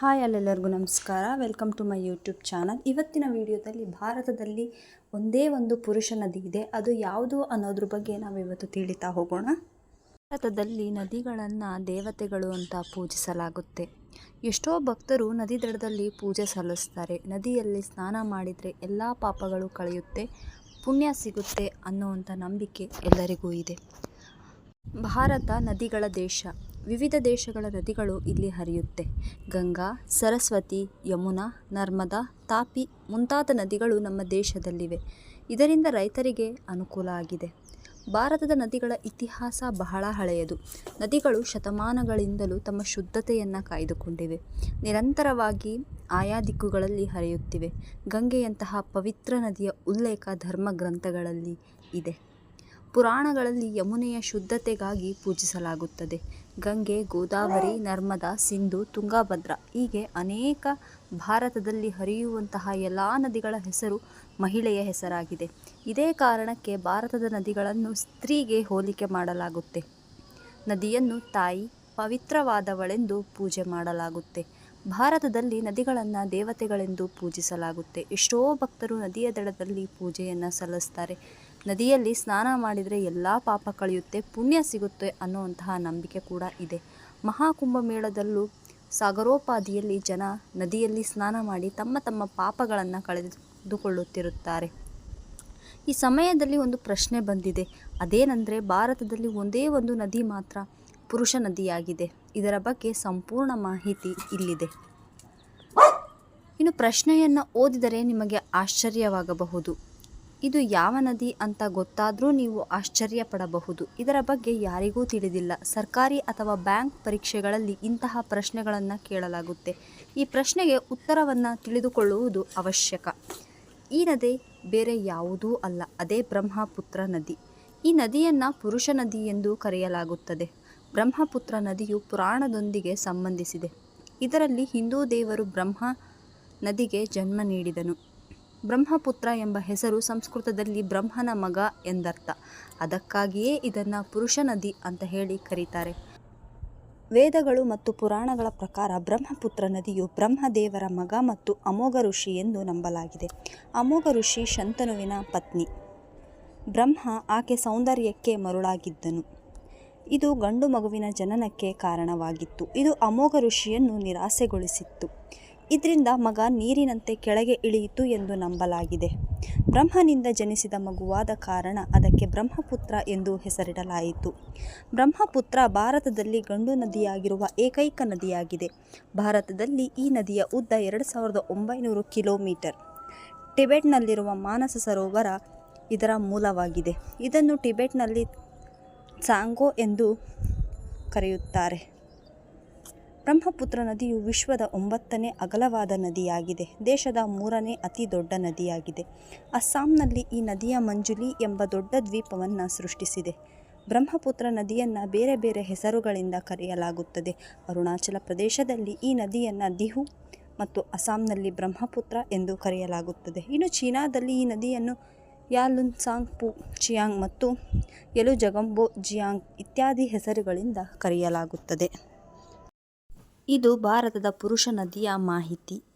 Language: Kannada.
ಹಾಯ್ ಅಲ್ಲೆಲ್ಲರಿಗೂ ನಮಸ್ಕಾರ. Welcome to my YouTube channel ಇವತ್ತಿನ ವಿಡಿಯೋದಲ್ಲಿ ಭಾರತದಲ್ಲಿ ಒಂದೇ ಒಂದು ಪುರುಷ ನದಿ ಇದೆ. ಅದು ಯಾವುದು ಅನ್ನೋದ್ರ ಬಗ್ಗೆ ನಾವು ಇವತ್ತು ತಿಳಿತಾ ಹೋಗೋಣ. ಭಾರತದಲ್ಲಿ ನದಿಗಳನ್ನು ದೇವತೆಗಳು ಅಂತ ಪೂಜಿಸಲಾಗುತ್ತೆ. ಎಷ್ಟೋ ಭಕ್ತರು ನದಿ ದಡದಲ್ಲಿ ಪೂಜೆ ಸಲ್ಲಿಸ್ತಾರೆ. ನದಿಯಲ್ಲಿ ಸ್ನಾನ ಮಾಡಿದರೆ ಎಲ್ಲ ಪಾಪಗಳು ಕಳೆಯುತ್ತೆ, ಪುಣ್ಯ ಸಿಗುತ್ತೆ ಅನ್ನೋವಂಥ ನಂಬಿಕೆ ಎಲ್ಲರಿಗೂ ಇದೆ. ಭಾರತ ನದಿಗಳ ದೇಶ. ವಿವಿಧ ದೇಶಗಳ ನದಿಗಳು ಇಲ್ಲಿ ಹರಿಯುತ್ತೆ. ಗಂಗಾ, ಸರಸ್ವತಿ, ಯಮುನಾ, ನರ್ಮದಾ, ತಾಪಿ ಮುಂತಾದ ನದಿಗಳು ನಮ್ಮ ದೇಶದಲ್ಲಿವೆ. ಇದರಿಂದ ರೈತರಿಗೆ ಅನುಕೂಲ ಆಗಿದೆ. ಭಾರತದ ನದಿಗಳ ಇತಿಹಾಸ ಬಹಳ ಹಳೆಯದು. ನದಿಗಳು ಶತಮಾನಗಳಿಂದಲೂ ತಮ್ಮ ಶುದ್ಧತೆಯನ್ನು ಕಾಯ್ದುಕೊಂಡಿವೆ. ನಿರಂತರವಾಗಿ ಆಯಾ ದಿಕ್ಕುಗಳಲ್ಲಿ ಹರಿಯುತ್ತಿವೆ. ಗಂಗೆಯಂತಹ ಪವಿತ್ರ ನದಿಯ ಉಲ್ಲೇಖ ಧರ್ಮ ಗ್ರಂಥಗಳಲ್ಲಿ ಇದೆ. ಪುರಾಣಗಳಲ್ಲಿ ಯಮುನೆಯ ಶುದ್ಧತೆಗಾಗಿ ಪೂಜಿಸಲಾಗುತ್ತದೆ. ಗಂಗೆ, ಗೋದಾವರಿ, ನರ್ಮದಾ, ಸಿಂಧು, ತುಂಗಭದ್ರಾ ಹೀಗೆ ಅನೇಕ ಭಾರತದಲ್ಲಿ ಹರಿಯುವಂತಹ ಎಲ್ಲ ನದಿಗಳ ಹೆಸರು ಮಹಿಳೆಯ ಹೆಸರಾಗಿದೆ. ಇದೇ ಕಾರಣಕ್ಕೆ ಭಾರತದ ನದಿಗಳನ್ನು ಸ್ತ್ರೀಗೆ ಹೋಲಿಕೆ ಮಾಡಲಾಗುತ್ತೆ. ನದಿಯನ್ನು ತಾಯಿ ಪವಿತ್ರವಾದವಳೆಂದು ಪೂಜೆ ಮಾಡಲಾಗುತ್ತೆ. ಭಾರತದಲ್ಲಿ ನದಿಗಳನ್ನು ದೇವತೆಗಳೆಂದು ಪೂಜಿಸಲಾಗುತ್ತೆ. ಎಷ್ಟೋ ಭಕ್ತರು ನದಿಯ ದಡದಲ್ಲಿ ಪೂಜೆಯನ್ನು ಸಲ್ಲಿಸ್ತಾರೆ. ನದಿಯಲ್ಲಿ ಸ್ನಾನ ಮಾಡಿದರೆ ಎಲ್ಲ ಪಾಪ ಕಳೆಯುತ್ತೆ, ಪುಣ್ಯ ಸಿಗುತ್ತೆ ಅನ್ನುವಂತಹ ನಂಬಿಕೆ ಕೂಡ ಇದೆ. ಮಹಾಕುಂಭಮೇಳದಲ್ಲೂ ಸಾಗರೋಪಾದಿಯಲ್ಲಿ ಜನ ನದಿಯಲ್ಲಿ ಸ್ನಾನ ಮಾಡಿ ತಮ್ಮ ತಮ್ಮ ಪಾಪಗಳನ್ನು ಕಳೆದುಕೊಳ್ಳುತ್ತಿರುತ್ತಾರೆ. ಈ ಸಮಯದಲ್ಲಿ ಒಂದು ಪ್ರಶ್ನೆ ಬಂದಿದೆ. ಅದೇನೆಂದರೆ ಭಾರತದಲ್ಲಿ ಒಂದೇ ಒಂದು ನದಿ ಮಾತ್ರ ಪುರುಷ ನದಿಯಾಗಿದೆ. ಇದರ ಬಗ್ಗೆ ಸಂಪೂರ್ಣ ಮಾಹಿತಿ ಇಲ್ಲಿದೆ. ಇನ್ನು ಪ್ರಶ್ನೆಯನ್ನು ಓದಿದರೆ ನಿಮಗೆ ಆಶ್ಚರ್ಯವಾಗಬಹುದು. ಇದು ಯಾವ ನದಿ ಅಂತ ಗೊತ್ತಾದರೂ ನೀವು ಆಶ್ಚರ್ಯ ಪಡಬಹುದು ಇದರ ಬಗ್ಗೆ ಯಾರಿಗೂ ತಿಳಿದಿಲ್ಲ. ಸರ್ಕಾರಿ ಅಥವಾ ಬ್ಯಾಂಕ್ ಪರೀಕ್ಷೆಗಳಲ್ಲಿ ಇಂತಹ ಪ್ರಶ್ನೆಗಳನ್ನು ಕೇಳಲಾಗುತ್ತೆ. ಈ ಪ್ರಶ್ನೆಗೆ ಉತ್ತರವನ್ನು ತಿಳಿದುಕೊಳ್ಳುವುದು ಅವಶ್ಯಕ. ಈ ನದಿ ಬೇರೆ ಯಾವುದೂ ಅಲ್ಲ. ಅದೇ ಬ್ರಹ್ಮಪುತ್ರ ನದಿ. ಈ ನದಿಯನ್ನು ಪುರುಷ ನದಿ ಎಂದು ಕರೆಯಲಾಗುತ್ತದೆ. ಬ್ರಹ್ಮಪುತ್ರ ನದಿಯು ಪುರಾಣದೊಂದಿಗೆ ಸಂಬಂಧಿಸಿದೆ. ಇದರಲ್ಲಿ ಹಿಂದೂ ದೇವರು ಬ್ರಹ್ಮ ನದಿಗೆ ಜನ್ಮ ನೀಡಿದನು. ಬ್ರಹ್ಮಪುತ್ರ ಎಂಬ ಹೆಸರು ಸಂಸ್ಕೃತದಲ್ಲಿ ಬ್ರಹ್ಮನ ಮಗ ಎಂದರ್ಥ. ಅದಕ್ಕಾಗಿಯೇ ಇದನ್ನು ಪುರುಷ ನದಿ ಅಂತ ಹೇಳಿ ಕರೀತಾರೆ. ವೇದಗಳು ಮತ್ತು ಪುರಾಣಗಳ ಪ್ರಕಾರ ಬ್ರಹ್ಮಪುತ್ರ ನದಿಯು ಬ್ರಹ್ಮದೇವರ ಮಗ ಮತ್ತು ಅಮೋಘ ಋಷಿ ಎಂದು ನಂಬಲಾಗಿದೆ. ಅಮೋಘ ಋಷಿ ಶಂತನುವಿನ ಪತ್ನಿ. ಬ್ರಹ್ಮ ಆಕೆ ಸೌಂದರ್ಯಕ್ಕೆ ಮರುಳಾಗಿದ್ದನು. ಇದು ಗಂಡು ಮಗುವಿನ ಜನನಕ್ಕೆ ಕಾರಣವಾಗಿತ್ತು. ಇದು ಅಮೋಘ ಋಷಿಯನ್ನು ನಿರಾಸೆಗೊಳಿಸಿತ್ತು. ಇದರಿಂದ ಮಗ ನೀರಿನಂತೆ ಕೆಳಗೆ ಇಳಿಯಿತು ಎಂದು ನಂಬಲಾಗಿದೆ. ಬ್ರಹ್ಮನಿಂದ ಜನಿಸಿದ ಮಗುವಾದ ಕಾರಣ ಅದಕ್ಕೆ ಬ್ರಹ್ಮಪುತ್ರ ಎಂದು ಹೆಸರಿಡಲಾಯಿತು. ಬ್ರಹ್ಮಪುತ್ರ ಭಾರತದಲ್ಲಿ ಗಂಡು ನದಿಯಾಗಿರುವ ಏಕೈಕ ನದಿಯಾಗಿದೆ. ಭಾರತದಲ್ಲಿ ಈ ನದಿಯ ಉದ್ದ ಎರಡು ಸಾವಿರದ ಒಂಬೈನೂರು ಕಿಲೋಮೀಟರ್. ಟಿಬೆಟ್ನಲ್ಲಿರುವ ಮಾನಸ ಸರೋವರ ಇದರ ಮೂಲವಾಗಿದೆ. ಇದನ್ನು ಟಿಬೆಟ್ನಲ್ಲಿ ಸಾಂಗೋ ಎಂದು ಕರೆಯುತ್ತಾರೆ. ಬ್ರಹ್ಮಪುತ್ರ ನದಿಯು ವಿಶ್ವದ ಒಂಬತ್ತನೇ ಅಗಲವಾದ ನದಿಯಾಗಿದೆ. ದೇಶದ ಮೂರನೇ ಅತಿ ದೊಡ್ಡ ನದಿಯಾಗಿದೆ. ಅಸ್ಸಾಂನಲ್ಲಿ ಈ ನದಿಯ ಮಂಜುಲಿ ಎಂಬ ದೊಡ್ಡ ದ್ವೀಪವನ್ನು ಸೃಷ್ಟಿಸಿದೆ. ಬ್ರಹ್ಮಪುತ್ರ ನದಿಯನ್ನು ಬೇರೆ ಬೇರೆ ಹೆಸರುಗಳಿಂದ ಕರೆಯಲಾಗುತ್ತದೆ. ಅರುಣಾಚಲ ಪ್ರದೇಶದಲ್ಲಿ ಈ ನದಿಯನ್ನು ದಿಹು ಮತ್ತು ಅಸ್ಸಾಂನಲ್ಲಿ ಬ್ರಹ್ಮಪುತ್ರ ಎಂದು ಕರೆಯಲಾಗುತ್ತದೆ. ಇನ್ನು ಚೀನಾದಲ್ಲಿ ಈ ನದಿಯನ್ನು ಯಾಲುನ್ ಸಾಂಗ್ ಪು ಚಿಯಾಂಗ್ ಮತ್ತು ಯಲು ಜಗಂಬೋ ಜಿಯಾಂಗ್ ಇತ್ಯಾದಿ ಹೆಸರುಗಳಿಂದ ಕರೆಯಲಾಗುತ್ತದೆ. ಇದು ಭಾರತದ ಪುರುಷ ನದಿಯ ಮಾಹಿತಿ.